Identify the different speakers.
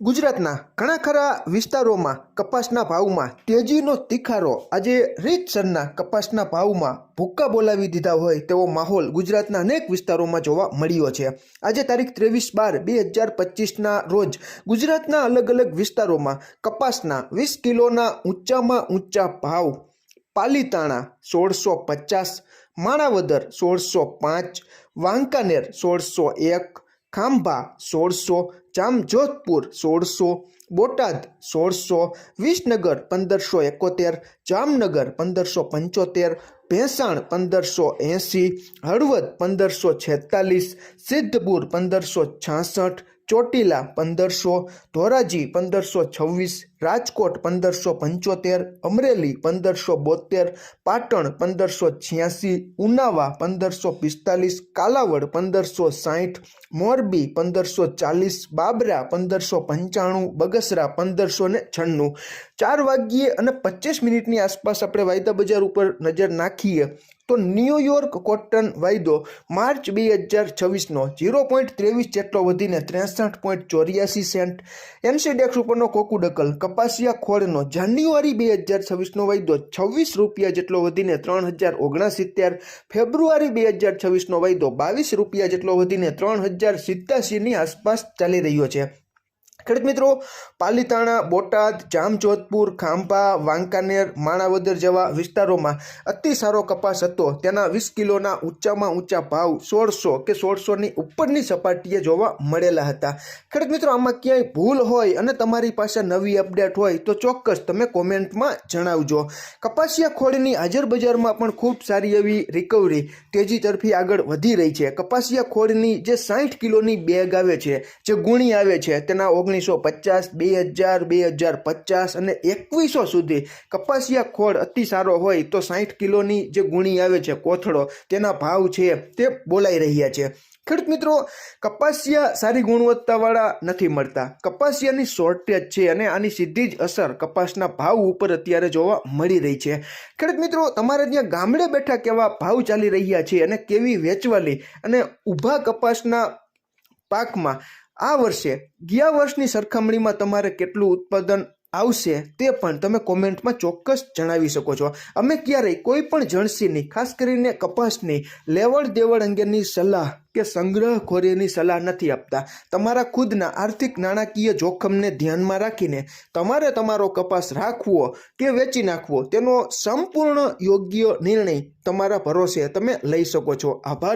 Speaker 1: ગુજરાતના ઘણા ખરા વિસ્તારોમાં કપાસના ભાવમાં તેજીનો તિખારો. આજે રીતસરના કપાસના ભાવમાં ભૂક્કા બોલાવી દીધા હોય તેવો માહોલ ગુજરાતના અનેક વિસ્તારોમાં જોવા મળ્યો છે. આજે તારીખ ત્રેવીસ બાર બે હજાર પચીસના રોજ ગુજરાતના અલગ અલગ વિસ્તારોમાં કપાસના વીસ કિલોના ઊંચામાં ઊંચા ભાવ. પાલીતાણા સોળસો પચાસ, માણાવદર સોળસો પાંચ, વાંકાનેર સોળસો એક ખાંભા સોળસો, જામજોધપુર સોળસો, બોટાદ સોળસો, વિસનગર પંદરસો એકોતેર, જામનગર પંદરસો પંચોતેર, ભેંસાણ પંદરસો એંસી, હળવદ પંદરસો છેતાલીસ, સિદ્ધપુર પંદરસો છાસઠ ચોટીલા પંદરસો, ધોરાજી પંદરસો છવ્વીસ, રાજકોટ પંદરસો પંચોતેર, અમરેલી પંદરસો બોતેર, પાટણ પંદરસો છ્યાસી, ઉનાવા પંદરસો પિસ્તાલીસ, કાલાવડ પંદરસો સાઠ, મોરબી પંદરસો ચાલીસ, બાબરા પંદરસો પંચાણું, બગસરા પંદરસો ને છન્નું. ચાર વાગ્યે અને પચીસ મિનિટની આસપાસ આપણે વાયદા બજાર ઉપર નજર નાખીએ. તો ન્યુયોર્ક કોટન વાયદો માર્ચ બે હજાર છવ્વીસનો ઝીરો પોઈન્ટ ત્રેવીસ જેટલો વધીને ત્રેસઠ પોઈન્ટ ચોર્યાસી સેન્ટ એનસીડેક્સ ઉપરનો કોકુડકલ કપાસિયા ખોળનો જાન્યુઆરી બે હજાર છવ્વીસનો વાયદો છવ્વીસ રૂપિયા જેટલો વધીને ત્રણ હજાર ઓગણસિત્તેર. ફેબ્રુઆરી બે હજાર છવ્વીસનો વાયદો બાવીસ રૂપિયા જેટલો વધીને ત્રણ હજાર સિત્યાસીની આસપાસ ચાલી રહ્યો છે. ખેડૂત મિત્રો, પાલીતાણા, બોટાદ, જામજોધપુર, ખાંભા, વાંકાનેર, માણાવદર જેવા વિસ્તારોમાં અતિ સારો કપાસ હતો. તેના વીસ કિલોના ઊંચામાં ઊંચા ભાવ સોળસો કે સોળસોની ઉપરની સપાટીએ જોવા મળેલા હતા. ખેડૂત મિત્રો, આમાં ક્યાંય ભૂલ હોય અને તમારી પાસે નવી અપડેટ હોય તો ચોક્કસ તમે કોમેન્ટમાં જણાવજો. કપાસિયા ખોળની હાજર બજારમાં પણ ખૂબ સારી એવી રિકવરી તેજી તરફી આગળ વધી રહી છે. કપાસિયા ખોળની જે સાઠ કિલોની બેગ આવે છે, જે ગુણી આવે છે, તેના ઓગણીસો પચાસ, બે હજાર બે હજાર પચાસ અને એકવીસો સુધી કપાસિયા ખોળ અતિ સારો હોય તો સાઠ કિલોની જે ગુણી આવે છે કોથળો, તેના ભાવ છે તે બોલાઈ રહ્યા છે. ખેડૂત મિત્રો, કપાસિયા સારી ગુણવત્તાવાળા નથી મળતા. કપાસિયાની શોર્ટેજ છે અને આની સીધી જ અસર કપાસના ભાવ ઉપર અત્યારે જોવા મળી રહી છે. ખેડૂત મિત્રો, તમારે ત્યાં ગામડે બેઠા કેવા ભાવ ચાલી રહ્યા છે અને કેવી વેચવાલી અને ઊભા કપાસના પાકમાં આ વર્ષે ગયા વર્ષની સરખામણીમાં તમારે કેટલું ઉત્પાદન આવશે તે પણ તમે કોમેન્ટમાં ચોક્કસ જણાવી શકો છો. અમે ક્યારેય કોઈ પણ જણસીની, ખાસ કરીને કપાસની લેવડ દેવડ અંગેની સલાહ કે સંગ્રહખોરીની સલાહ નથી આપતા. તમારા ખુદના આર્થિક નાણાકીય જોખમને ધ્યાનમાં રાખીને તમારે તમારો કપાસ રાખવો કે વેચી નાખવો, તેનો સંપૂર્ણ યોગ્ય નિર્ણય તમારા ભરોસે તમે લઈ શકો છો. આભાર.